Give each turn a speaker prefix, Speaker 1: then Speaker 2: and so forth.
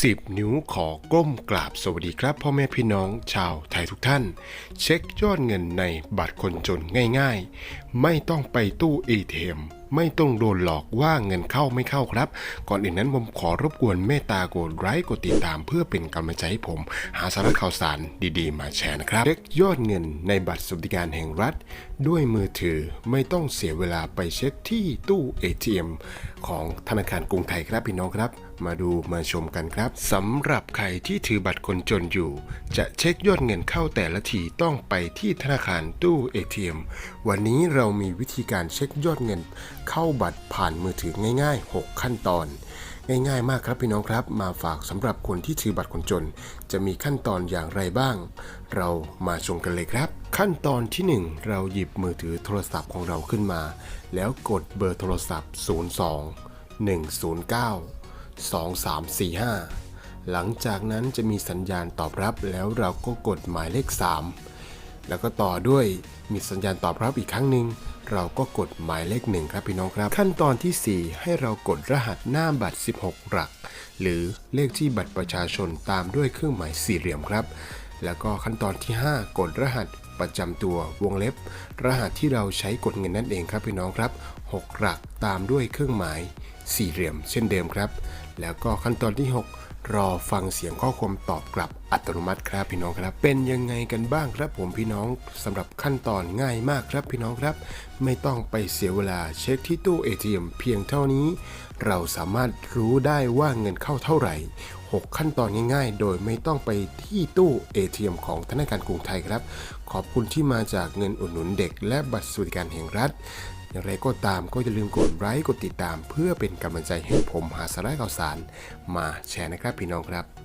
Speaker 1: สิบนิ้วขอก้มกราบสวัสดีครับ พ่อแม่พี่น้องชาวไทยทุกท่าน เช็คยอดเงินในบัตรคนจนง่ายๆ ไม่ต้องไปตู้ ATM ไม่ต้องโดนหลอกว่าเงินเข้าไม่เข้าครับ ก่อนอื่นนั้นผมขอรบกวนเมตตากดไลค์กดติดตาม เพื่อเป็นกำลังใจให้ผม หาสาระข่าวสารดีๆ มาแชร์นะครับเช็คยอดเงินในบัตรสวัสดิการแห่งรัฐ ด้วยมือถือไม่ต้องเสียเวลาไปเช็คที่ตู้ ATM ของธนาคารกรุงไทยครับพี่น้องครับ มาดูมาชมกันครับสำหรับใครที่ถือบัตรคนจนอยู่ จะเช็คยอดเงินเข้าแต่ละทีต้องไปที่ธนาคารตู้ ATM วันนี้เรามีวิธีการเช็คยอดเงินเข้าบัตรผ่านมือถือง่าย ๆ 6 ขั้นตอน ง่ายๆ มากครับพี่น้องครับ มาฝากสำหรับคนที่ถือบัตรคนจน จะมีขั้นตอนอย่างไรบ้าง เรามาชมกันเลยครับ ขั้นตอนที่ 1 เราหยิบมือถือโทรศัพท์ของเราขึ้นมา แล้วกดเบอร์โทรศัพท์ 02 109 2345 หลังจากนั้นจะมีสัญญาณตอบรับแล้วเราก็กดหมายเลข 3 แล้วก็ต่อด้วยมีสัญญาณตอบรับอีกครั้งหนึ่งเราก็กดหมายเลขหนึ่งครับพี่น้องครับ ขั้นตอนทีสี่ 4 ให้เรากดรหัสหน้าบัตร 16 หลัก หรือเลขที่บัตรประชาชนตามด้วยเครื่องหมายสี่เหลี่ยมครับ แล้วก็ขั้นตอนที่ 5 กดรหัสประจำตัววงเล็บ รหัสที่เราใช้กดเงินนั่นเองครับพี่น้องครับ 6 หลักตามด้วยเครื่องหมายสี่เหลี่ยมเช่นเดิมครับแล้วก็ขั้นตอนที่ 6 รอฟังเสียงข้อความตอบกลับอัตโนมัติครับพี่น้องครับ เป็นยังไงกันบ้างครับผมพี่น้องสำหรับขั้นตอนง่ายมากครับพี่น้องครับ ไม่ต้องไปเสียเวลาเช็คที่ตู้ ATM เพียงเท่านี้ เราสามารถรู้ได้ว่าเงินเข้าเท่าไหร่ 6 ขั้นตอนง่ายๆ โดยไม่ต้องไปที่ตู้ ATM ของธนาคารกรุงไทยครับ ขอบคุณที่มาจากเงินอุดหนุนเด็ก และบัตรสวัสดิการแห่งรัฐอย่างไรก็ตามก็อย่าลืมกดไลค์กดติดตาม เพื่อเป็นกำลังใจให้ผมหาสาระข่าวสารมาแชร์นะครับพี่น้องครับ